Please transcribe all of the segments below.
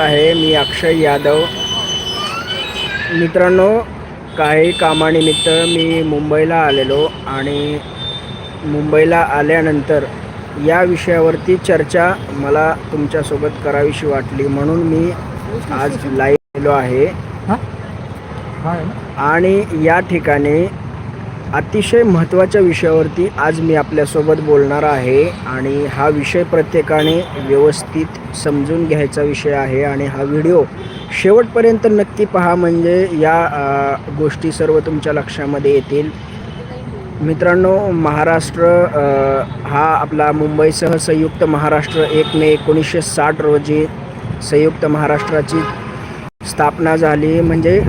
आहे मी अक्षय यादव. मित्रांनो काही कामानिमित्त मी मुंबईला आलेलो आणि मुंबईला आल्यानंतर या विषयावरती चर्चा मला तुमच्यासोबत करावीशी वाटली. म्हणून मी आज लाईव्ह आलेलो आहे. आणि या ठिकाणी अतिशय महत्त्वाच्या विषयावरती आज मी आपल्यासोबत बोलणार आहे आणि हा विषय प्रत्येकाने व्यवस्थित समजून घ्यायचा विषय आहे आणि हा व्हिडिओ शेवटपर्यंत नक्की पहा म्हणजे या गोष्टी सर्व तुमच्या लक्षामध्ये येतील. मित्रांनो महाराष्ट्र हा आपला मुंबईसह संयुक्त महाराष्ट्र एक मे एकोणीसशे साठ रोजी संयुक्त महाराष्ट्राची स्थापना झाली. म्हणजे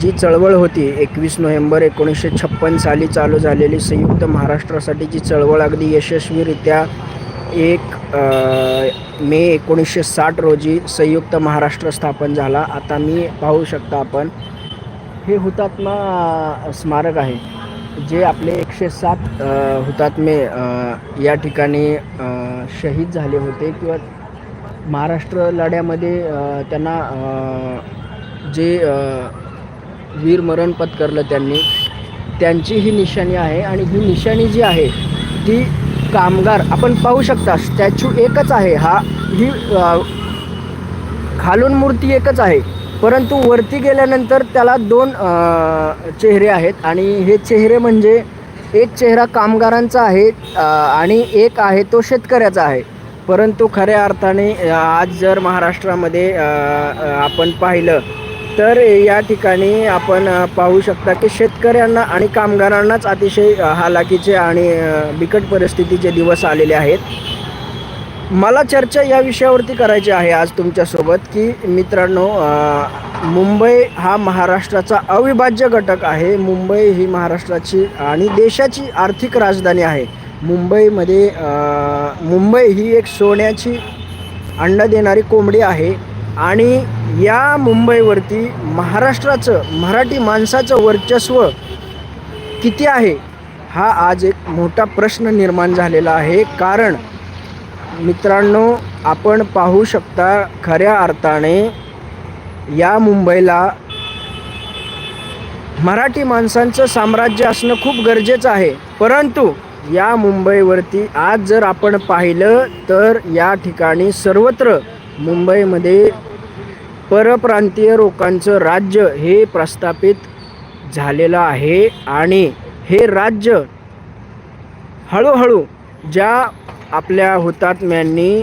जी चळवळ होती एकवीस नोव्हेंबर एकोणीसशे छप्पन साली चालू झालेली संयुक्त महाराष्ट्रासाठी जी चळवळ अगदी यशस्वीरित्या एक मे एकोणीसशे साठ रोजी संयुक्त महाराष्ट्र स्थापन झाला. आता मी पाहू शकता आपण हे हुतात्मा स्मारक आहे. जे आपले एकशे सात हुतात्मे या ठिकाणी शहीद झाले होते किंवा महाराष्ट्र लढ्यामध्ये त्यांना जे वीरमरण पत्करलं त्यांनी त्यांची ही निशाणी आहे आणि ही निशाणी जी आहे ती कामगार आपण पाहू शकता स्टॅच्यू एकच आहे. हा ही खालून मूर्ती एकच आहे. परंतु वरती गेल्यानंतर त्याला दोन चेहरे आहेत आणि हे चेहरे म्हणजे एक चेहरा कामगारांचा आहे आणि एक आहे तो शेतकऱ्याचा आहे. परंतु खऱ्या अर्थाने आज जर महाराष्ट्रामध्ये आपण पाहिलं तर या ठिकाणी आपण पाहू शकता की शेतकऱ्यांना आणि कामगारांनाच अतिशय हालाकीचे आणि बिकट परिस्थितीचे दिवस आलेले आहेत. मला चर्चा या विषयावरती करायची आहे आज तुमच्यासोबत की मित्रांनो मुंबई हा महाराष्ट्राचा अविभाज्य घटक आहे. मुंबई ही महाराष्ट्राची आणि देशाची आर्थिक राजधानी आहे. मुंबईमध्ये मुंबई ही एक सोन्याची अंड देणारी कोंबडी आहे. आणि या मुंबईवरती महाराष्ट्राचं मराठी माणसाचं वर्चस्व किती आहे हा आज एक मोठा प्रश्न निर्माण झालेला आहे. कारण मित्रांनो आपण पाहू शकता खऱ्या अर्थाने या मुंबईला मराठी माणसांचं साम्राज्य असणं खूप गरजेचं आहे. परंतु या मुंबईवरती आज जर आपण पाहिलं तर या ठिकाणी सर्वत्र मुंबईमध्ये परप्रांतीय लोकांचं राज्य हे प्रस्थापित झालेलं आहे आणि हे राज्य हळूहळू ज्या आपल्या हुतात्म्यांनी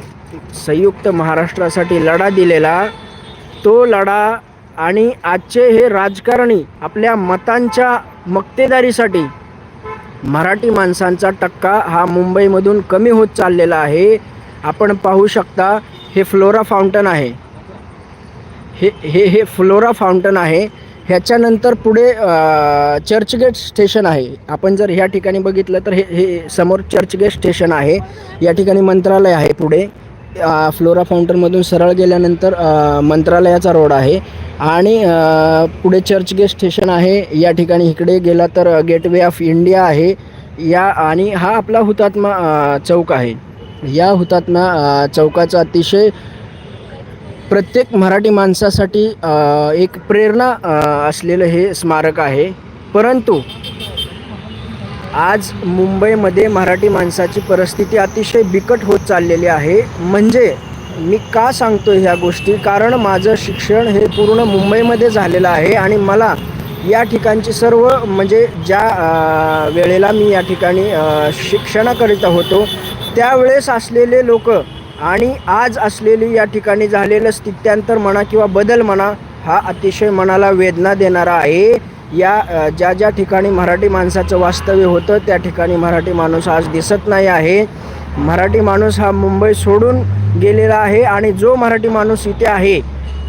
संयुक्त महाराष्ट्रासाठी लढा दिलेला तो लढा आणि आजचे हे राजकारणी आपल्या मतांच्या मक्तेदारीसाठी मराठी माणसांचा टक्का हा मुंबईमधून कमी होत चाललेला आहे. आपण पाहू शकता हे फ्लोरा फाउंटन आहे. हे हे हे फ्लोरा फाउंटन आहे. ह्याच्यानंतर पुढे चर्चगेट स्टेशन आहे. आपण जर ह्या ठिकाणी बघितलं तर हे हे समोर चर्चगेट स्टेशन आहे. या ठिकाणी मंत्रालय आहे पुढे. फ्लोरा फाउंटनमधून सरळ गेल्यानंतर मंत्रालयाचा रोड आहे. आणि पुढे चर्चगेट स्टेशन आहे. या ठिकाणी इकडे गेला तर गेटवे ऑफ इंडिया आहे. या आणि हा आपला हुतात्मा चौक आहे. या हुतात्मा चौकाचा अतिशय प्रत्येक मराठी माणसासाठी एक प्रेरणा असलेलं हे स्मारक आहे. परंतु आज मुंबईमध्ये मराठी माणसाची परिस्थिती अतिशय बिकट होत चाललेली आहे. म्हणजे मी का सांगतो ह्या गोष्टी? कारण माझं शिक्षण हे पूर्ण मुंबईमध्ये झालेलं आहे आणि मला या ठिकाणची सर्व म्हणजे ज्या वेळेला मी या ठिकाणी शिक्षणाकरिता होतो त्यावेळेस असलेले लोक आणि आज असलेली या ठिकाणी झालेलं स्थित्यांतर म्हणा किंवा बदल म्हणा हा अतिशय मनाला वेदना देणारा आहे. या ज्या ज्या ठिकाणी मराठी माणसाचं वास्तव्य होतं त्या ठिकाणी मराठी माणूस आज दिसत नाही आहे. मराठी माणूस हा मुंबई सोडून गेलेला आहे आणि जो मराठी माणूस इथे आहे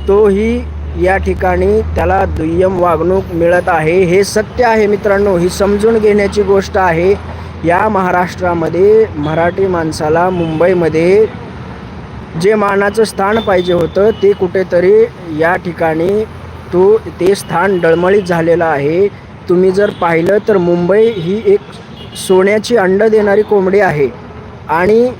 तोही या ठिकाणी त्याला दुय्यम वागणूक मिळत आहे. हे सत्य आहे मित्रांनो ही समजून घेण्याची गोष्ट आहे. या महाराष्ट्रामध्ये मराठी माणसाला मुंबईमध्ये जे मानाचं स्थान पाहिजे होतं ते कुठेतरी या ठिकाणी तो ते स्थान डळमळीत झालेलं आहे. तुम्ही जर पाहिलं तर मुंबई ही एक सोन्याची अंड देणारी कोंबडी आहे. आणि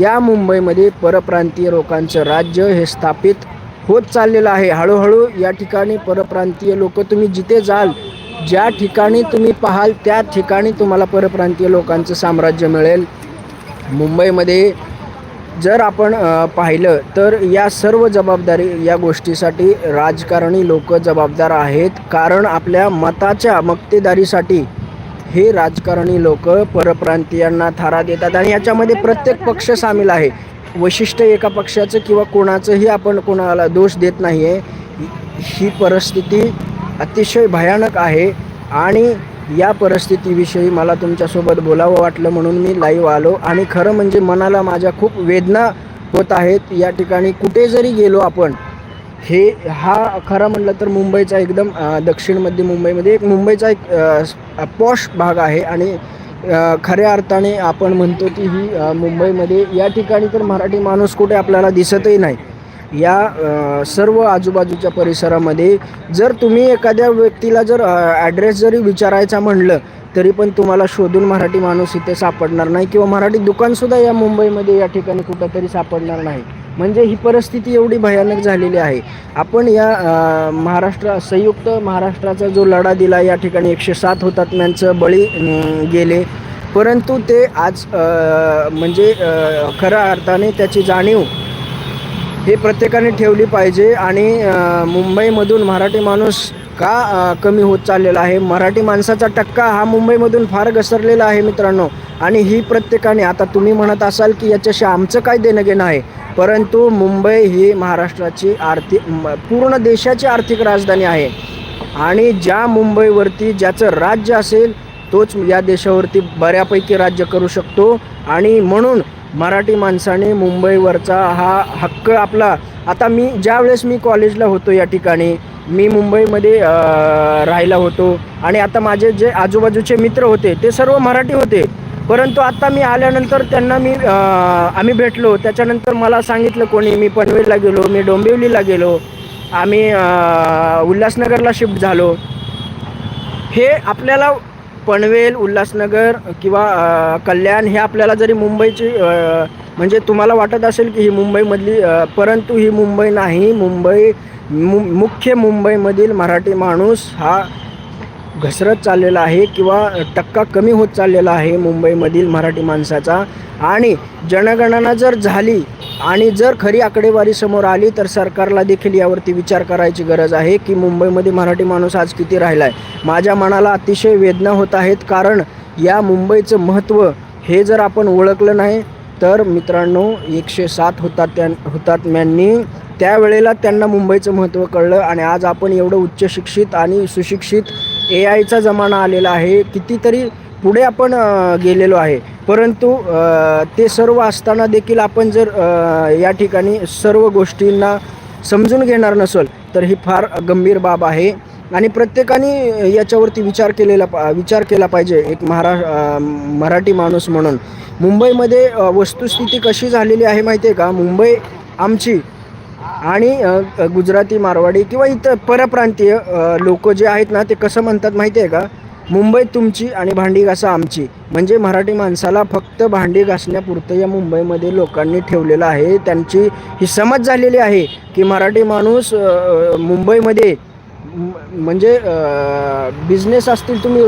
या मुंबईमध्ये परप्रांतीय लोकांचं राज्य हे स्थापित होत चाललेलं आहे. हळूहळू या ठिकाणी परप्रांतीय लोक तुम्ही जिथे जाल ज्या ठिकाणी तुम्ही पाहाल त्या ठिकाणी तुम्हाला परप्रांतीय लोकांचं साम्राज्य मिळेल. मुंबईमध्ये जर आपण पाहिलं तर या सर्व जबाबदारी या गोष्टीसाठी राजकारणी लोक जबाबदार आहेत. कारण आपल्या मताच्या मक्तेदारीसाठी हे राजकारणी लोक परप्रांतीयांना थारा देतात आणि याच्यामध्ये प्रत्येक पक्ष सामील आहे. वैशिष्ट्य एका पक्षाचं किंवा कोणाचंही आपण कोणाला दोष देत नाही आहे ही परिस्थिती अतिशय भयानक आहे आणि या परिस्थितीविषयी मला तुमच्यासोबत बोलावं वाटलं म्हणून मी लाईव्ह आलो. आणि खरं म्हणजे मनाला माझ्या खूप वेदना होत आहेत. या ठिकाणी कुठे जरी गेलो आपण हे हा खरं म्हटलं तर मुंबईचा एकदम दक्षिणमध्ये दक्षिण मध्य मुंबईमध्ये एक मुंबईचा एक पॉश भाग आहे. आणि खऱ्या अर्थाने आपण म्हणतो की ही मुंबईमध्ये या ठिकाणी तर मराठी माणूस कुठे आपल्याला दिसतही नाही. या सर्व आजूबाजूच्या परिसरामध्ये जर तुम्ही एखाद्या व्यक्तीला जर ॲड्रेस जरी विचारायचा म्हणलं तरी पण तुम्हाला शोधून मराठी माणूस इथे सापडणार नाही किंवा मराठी दुकानसुद्धा या मुंबईमध्ये या ठिकाणी कुठंतरी सापडणार नाही. म्हणजे ही परिस्थिती एवढी भयानक झालेली आहे. आपण या महाराष्ट्र संयुक्त महाराष्ट्राचा जो लढा दिला या ठिकाणी एकशे सात हुतात्म्यांचं बळी गेले. परंतु ते आज म्हणजे खऱ्या अर्थाने त्याची जाणीव हे प्रत्येकाने ठेवली पाहिजे आणि मुंबईमधून मराठी माणूस का कमी होत चाललेला आहे? मराठी माणसाचा टक्का हा मुंबईमधून फार घसरलेला आहे मित्रांनो. आणि ही प्रत्येकाने आता तुम्ही म्हणत असाल की याच्याशी आमचं काय देणं घेणं आहे? परंतु मुंबई ही महाराष्ट्राची आर्थिक पूर्ण देशाची आर्थिक राजधानी आहे. आणि ज्या मुंबईवरती ज्याचं राज्य असेल तोच या देशावरती बऱ्यापैकी राज्य करू शकतो. आणि म्हणून मराठी माणसाने मुंबईवरचा हा हक्क आपला. आता मी ज्यावेळेस मी कॉलेजला होतो या ठिकाणी मी मुंबईमध्ये राहायला होतो. आणि आता माझे जे आजूबाजूचे मित्र होते ते सर्व मराठी होते. परंतु आत्ता मी आल्यानंतर त्यांना मी आम्ही भेटलो. त्याच्यानंतर मला सांगितलं कोणी मी पनवेलला गेलो मी डोंबिवलीला गेलो. आम्ही उल्हासनगरला शिफ्ट झालो. हे आपल्याला पनवेल उल्हासनगर किंवा कल्याण हे आपल्याला जरी मुंबईची म्हणजे तुम्हाला वाटत असेल की ही मुंबईमधली परंतु ही मुंबई नाही. मुंबई मु मुख्य मुंबईमधील मराठी माणूस हा घसरत चाललेला आहे किंवा टक्का कमी होत चाललेला आहे मुंबईमधील मराठी माणसाचा. आणि जनगणना जर झाली आणि जर खरी आकडेवारी समोर आली तर सरकारला देखील यावरती विचार करायची गरज आहे की मुंबईमध्ये मराठी माणूस आज किती राहिला आहे माझ्या मनाला अतिशय वेदना होत आहेत कारण या मुंबईचं महत्त्व हे जर आपण ओळखलं नाही तर मित्रांनो एकशे सात हुतात्या हुतात्म्यांनी त्यावेळेला त्यांना मुंबईचं महत्त्व कळलं आणि आज आपण एवढं उच्च शिक्षित आणि सुशिक्षित ए आयचा जमाना आलेला आहे. कितीतरी पुढे आपण गेलेलो आहे. परंतु ते सर्व असताना देखील आपण जर या ठिकाणी सर्व गोष्टींना समजून घेणार नसेल तर ही फार गंभीर बाब आहे. आणि प्रत्येकाने याच्यावरती विचार केलेला पा विचार केला पाहिजे. एक महारा मराठी माणूस म्हणून. मुंबईमध्ये वस्तुस्थिती कशी झालेली आहे माहिती आहे का? मुंबई आमची आणि गुजराती मारवाडी किंवा इतर परप्रांतीय लोक जे आहेत ना ते कसं म्हणतात माहिती आहे का? मुंबई तुमची आणि भांडी घासा आमची. म्हणजे मराठी माणसाला फक्त भांडी घासण्यापुरतं या मुंबईमध्ये लोकांनी ठेवलेलं आहे. त्यांची ही समज झालेली आहे की मराठी माणूस मुंबईमध्ये म्हणजे बिझनेस असतील तुम्ही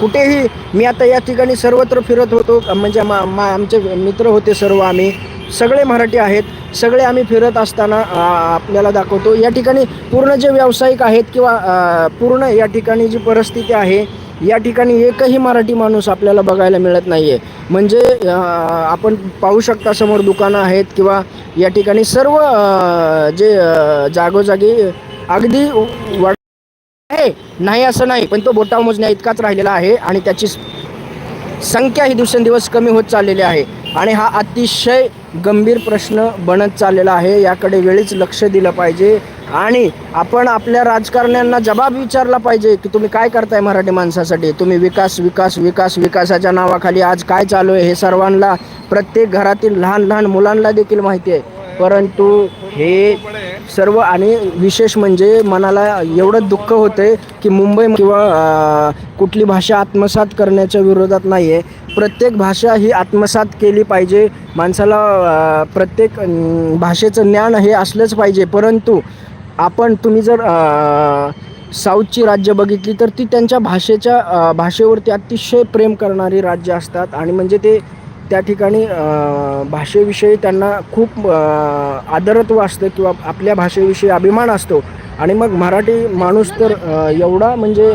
कुठेही मी आता या ठिकाणी सर्वत्र फिरत होतो म्हणजे मा मा आमचे मित्र होते सर्व आम्ही. सगळे मराठी आहेत. सगळे आम्ही फिरत असताना आपल्याला दाखवतो. या ठिकाणी पूर्ण जे व्यावसायिक आहेत किंवा पूर्ण या ठिकाणी जी परिस्थिती आहे या ठिकाणी एकही मराठी माणूस आपल्याला बघायला मिळत नाही आहे म्हणजे आपण पाहू शकता समोर दुकानं आहेत किंवा या ठिकाणी सर्व जे जागोजागी अगदी वाट आहे. नाही असं नाही पण तो बोटा मोजण्या इतकाच राहिलेला आहे आणि त्याची संख्या ही दिवसेंदिवस कमी होत चाललेली आहे. आणि हा अतिशय गंभीर प्रश्न बनत चाललेला आहे. याकडे वेळीच लक्ष दिलं पाहिजे. आणि आपण आपल्या राजकारण्यांना जबाब विचारला पाहिजे की तुम्ही काय करताय मराठी माणसासाठी? तुम्ही विकास विकास विकास विकासाच्या नावाखाली आज काय चालू आहे हे सर्वांना प्रत्येक घरातील लहान लहान मुलांना देखील माहिती आहे. परंतु हे सर्व आणि विशेष म्हणजे मनाला एवढं दुःख होतं आहे की मुंबई किंवा कुठली भाषा आत्मसात करण्याच्या विरोधात नाही आहे प्रत्येक भाषा ही आत्मसात केली पाहिजे. माणसाला प्रत्येक भाषेचं ज्ञान हे असलंच पाहिजे. परंतु आपण तुम्ही जर साऊथची राज्य बघितली तर ती त्यांच्या भाषेच्या भाषेवरती अतिशय प्रेम करणारी राज्य असतात. आणि म्हणजे ते त्या ठिकाणी भाषेविषयी त्यांना खूप आदरत्व असतं किंवा आपल्या भाषेविषयी अभिमान असतो. आणि मग मराठी माणूस तर एवढा म्हणजे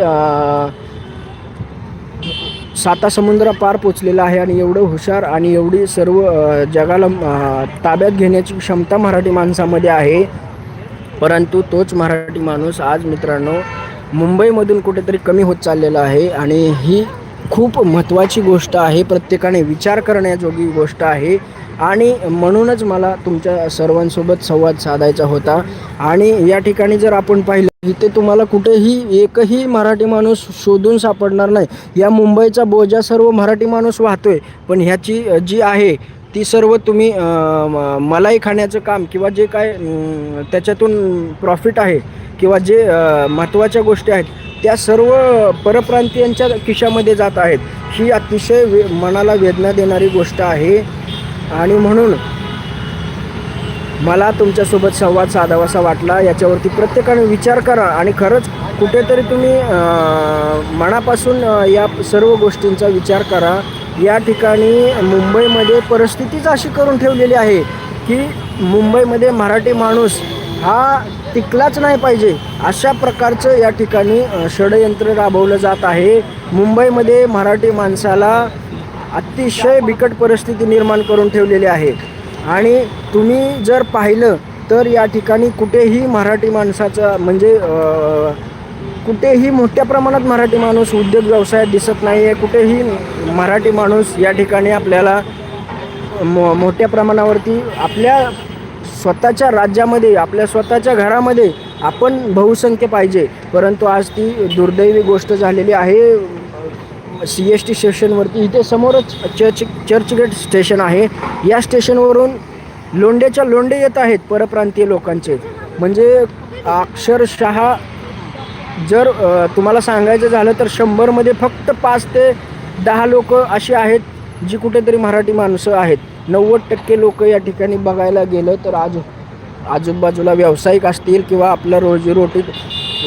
साता समुद्र पार पोचलेला आहे आणि एवढं हुशार आणि एवढी सर्व जगाला ताब्यात घेण्याची क्षमता मराठी माणसामध्ये आहे. परंतु तोच मराठी माणूस आज मित्रांनो मुंबईमधून कुठेतरी कमी होत चाललेला आहे. आणि ही खूप महत्त्वाची गोष्ट आहे प्रत्येकाने विचार करण्याजोगी गोष्ट आहे. आणि म्हणूनच मला तुमच्या सर्वांसोबत संवाद साधायचा होता. आणि या ठिकाणी जर आपण पाहिलं इथे तुम्हाला कुठेही एकही मराठी माणूस शोधून सापडणार नाही. या मुंबईचा बोजा सर्व मराठी माणूस वाहतोय. पण ह्याची जी आहे ती सर्व तुम्ही म- मलाई खाण्याचं काम किंवा जे काय त्याच्यातून प्रॉफिट आहे किंवा जे महत्त्वाच्या गोष्टी आहेत त्या सर्व परप्रांतीयांच्या खिशामध्ये जात आहेत. ही अतिशय वे मनाला वेदना देणारी गोष्ट आहे. आणि म्हणून मला तुमच्यासोबत संवाद साधावासा वाटला. याच्यावरती प्रत्येकाने विचार करा आणि खरंच कुठेतरी तुम्ही मनापासून या सर्व गोष्टींचा विचार करा. या ठिकाणी मुंबईमध्ये परिस्थितीच अशी करून ठेवलेली आहे की मुंबईमध्ये मराठी माणूस हा टिकलाच नाही पाहिजे. अशा प्रकारचं या ठिकाणी षडयंत्र राबवलं जात आहे. मुंबईमध्ये मराठी माणसाला अतिशय बिकट परिस्थिती निर्माण करून ठेवलेली आहे. आणि तुम्ही जर पाहिलं तर या ठिकाणी कुठेही मराठी माणसाचा म्हणजे कुठेही मोठ्या प्रमाणात मराठी माणूस उद्योग व्यवसायात दिसत नाही आहे कुठेही मराठी माणूस या ठिकाणी आपल्याला मो मोठ्या प्रमाणावरती आपल्या स्वतःच्या राज्यामध्ये आपल्या स्वतःच्या घरामध्ये आपण बहुसंख्य पाहिजे. परंतु आज ती दुर्दैवी गोष्ट झालेली आहे. सी एस टी स्टेशनवरती. इथे समोरच चर्च चर्चगेट स्टेशन आहे. या स्टेशनवरून लोंडेच्या लोंडे येत आहेत परप्रांतीय लोकांचे. म्हणजे अक्षरशः जर तुम्हाला सांगायचं झालं तर शंभरमध्ये फक्त पाच ते दहा लोक अशी आहेत जी कुठेतरी मराठी माणसं आहेत. नव्वद टक्के लोक या ठिकाणी बघायला गेलं तर आज आजूबाजूला व्यावसायिक असतील किंवा आपलं रोजीरोटी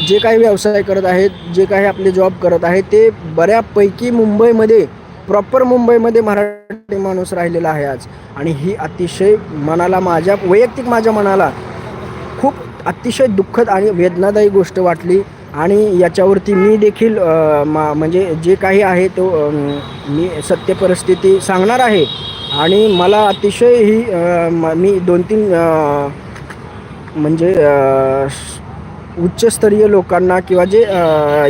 जे काही व्यवसाय करत आहेत जे काही आपले जॉब करत आहेत ते बऱ्यापैकी मुंबईमध्ये प्रॉपर मुंबईमध्ये मराठी माणूस राहिलेला आहे आज. आणि ही अतिशय मनाला माझ्या वैयक्तिक माझ्या मनाला खूप अतिशय दुःखद आणि वेदनादायी गोष्ट वाटली. आणि याच्यावरती मी देखील मा म्हणजे जे काही आहे तो मी सत्य परिस्थिती सांगणार आहे. आणि मला अतिशय ही मी दोन तीन म्हणजे उच्चस्तरीय लोकांना किंवा जे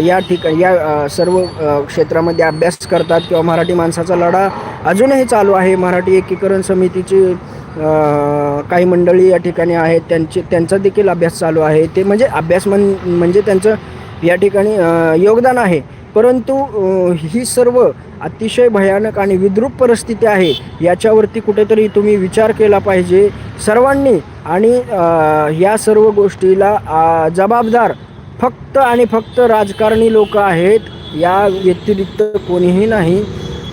या ठिकाणी या सर्व क्षेत्रामध्ये अभ्यास करतात किंवा मराठी माणसाचा लढा अजूनही चालू आहे. मराठी एकीकरण समितीची काही मंडळी या ठिकाणी आहेत. त्यांचे त्यांचा देखील अभ्यास चालू आहे. ते म्हणजे अभ्यास म्हण म्हणजे त्यांचं या ठिकाणी योगदान आहे. परंतु ही सर्व अतिशय भयानक आणि विद्रूप परिस्थिती आहे. याच्यावरती कुठेतरी तुम्ही विचार केला पाहिजे. सर्वांनी आणि या सर्व गोष्टीला जबाबदार फक्त आणि फक्त राजकारणी लोक आहेत या व्यतिरिक्त कोणीही नाही.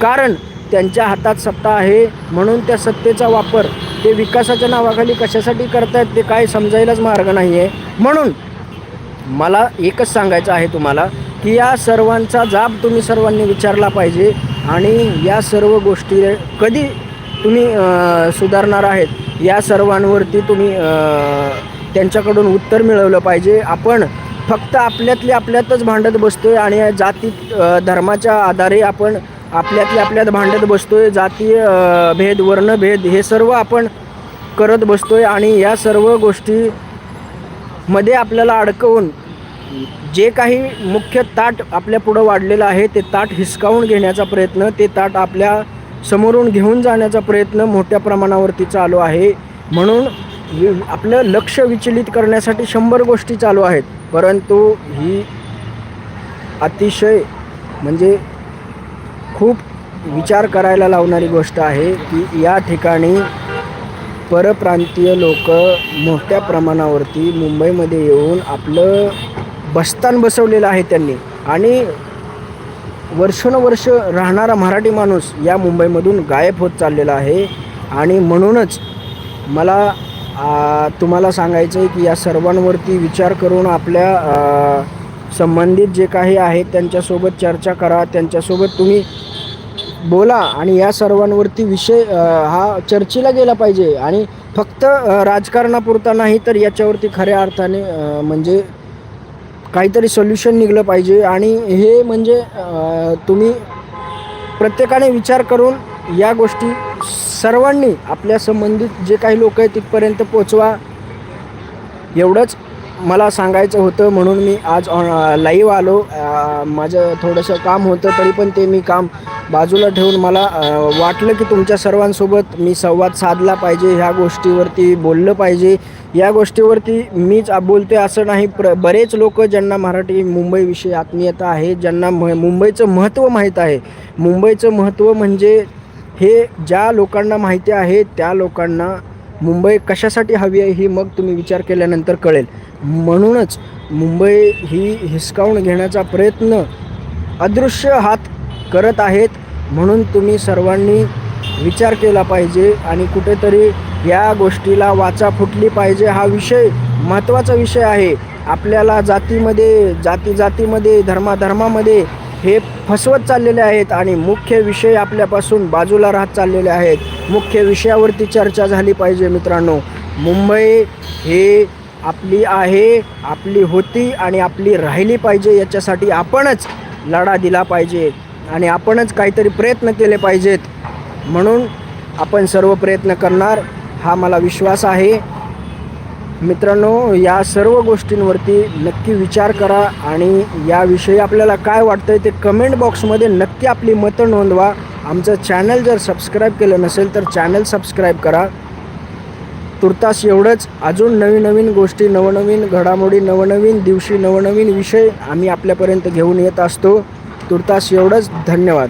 कारण त्यांच्या हातात सत्ता आहे म्हणून त्या सत्तेचा वापर ते विकासाच्या नावाखाली कशासाठी करतायत ते काय समजायलाच मार्ग नाही आहे म्हणून मला एकच सांगायचं आहे तुम्हाला की या सर्वांचा जाब तुम्ही सर्वांनी विचारला पाहिजे आणि या सर्व गोष्टी कधी तुम्ही सुधारणार आहेत या सर्वांवरती तुम्ही त्यांच्याकडून उत्तर मिळवलं पाहिजे. आपण फक्त आपल्यातले आपल्यातच भांडत बसतो आहे आणि या जाती धर्माच्या आधारे आपण आपल्यातले आपल्यात भांडत बसतो आहे जातीय भेद वर्णभेद हे सर्व आपण करत बसतो आहे आणि या सर्व गोष्टीमध्ये आपल्याला अडकवून जे काही मुख्य ताट आपल्या पुढं वाढलेलं आहे ते ताट हिसकावून घेण्याचा प्रयत्न ते ताट आपल्या समोरून घेऊन जाण्याचा प्रयत्न मोठ्या प्रमाणावरती चालू आहे. म्हणून आपलं लक्ष विचलित करण्यासाठी शंभर गोष्टी चालू आहेत. परंतु ही अतिशय म्हणजे खूप विचार करायला लावणारी गोष्ट आहे की या ठिकाणी परप्रांतीय लोक मोठ्या प्रमाणावरती मुंबईमध्ये येऊन आपलं बस्तान बसवलेलं आहे त्यांनी. आणि वर्षानुवर्ष राहणारा मराठी माणूस या मुंबईमधून गायब होत चाललेला आहे. आणि म्हणूनच मला तुम्हाला सांगायचं आहे की या सर्वांवरती विचार करून आपल्या संबंधित जे काही आहेत त्यांच्यासोबत चर्चा करा. त्यांच्यासोबत तुम्ही बोला आणि या सर्वांवरती विषय हा चर्चेला गेला पाहिजे. आणि फक्त राजकारणापुरता नाही तर याच्यावरती खऱ्या अर्थाने म्हणजे काहीतरी सोल्युशन निघलं पाहिजे. आणि हे म्हणजे तुम्ही प्रत्येकाने विचार करून या गोष्टी सर्वांनी आपल्या संबंधित जे काही लोक आहेत तिथपर्यंत पोचवा. एवढंच. मला सांगायचं होतं म्हणून मी आज लाईव्ह आलो. माझं थोडंसं काम होतं तरी पण ते मी काम बाजूला ठेवून मला वाटलं की तुमच्या सर्वांसोबत मी संवाद साधला पाहिजे ह्या गोष्टीवरती बोललं पाहिजे. या गोष्टीवरती मीच बोलते असं नाही. प्र बरेच लोक ज्यांना मराठी मुंबईविषयी आत्मीयता आहे ज्यांना म मुंबईचं महत्त्व माहीत आहे. मुंबईचं महत्त्व म्हणजे हे ज्या लोकांना माहिती आहे त्या लोकांना मुंबई कशासाठी हवी आहे ही मग तुम्ही विचार केल्यानंतर कळेल. म्हणूनच मुंबई ही हिसकावून घेण्याचा प्रयत्न अदृश्य हात करत आहेत म्हणून तुम्ही सर्वांनी विचार केला पाहिजे आणि कुठेतरी या गोष्टीला वाचा फुटली पाहिजे. हा विषय महत्त्वाचा विषय आहे. आपल्याला जातीमध्ये जाती जातीमध्ये धर्माधर्मामध्ये हे फसवत चाललेले आहेत आणि मुख्य विषय आपल्यापासून बाजूला राहत चाललेले आहेत. मुख्य विषयावरती चर्चा झाली पाहिजे मित्रांनो. मुंबई हे आपली आहे आपली होती आणि आपली राहिली पाहिजे याच्यासाठी आपणच लढा दिला पाहिजे आणि आपणच काहीतरी प्रयत्न केले पाहिजेत. म्हणून आपण सर्व प्रयत्न करणार हा मला विश्वास आहे. मित्रांनो या सर्व गोष्टींवरती नक्की विचार करा आणि याविषयी आपल्याला काय वाटतं आहे ते कमेंट बॉक्समध्ये नक्की आपली मतं नोंदवा. आमचं चॅनल जर सबस्क्राईब केलं नसेल तर चॅनल सबस्क्राईब करा. तुर्तास एवढंच. अजून नवीन नवीन गोष्टी नवनवीन घडामोडी नवनवीन दिवशी नवनवीन विषय आम्ही आपल्यापर्यंत घेऊन येत असतो. तुर्तास एवढंच. धन्यवाद.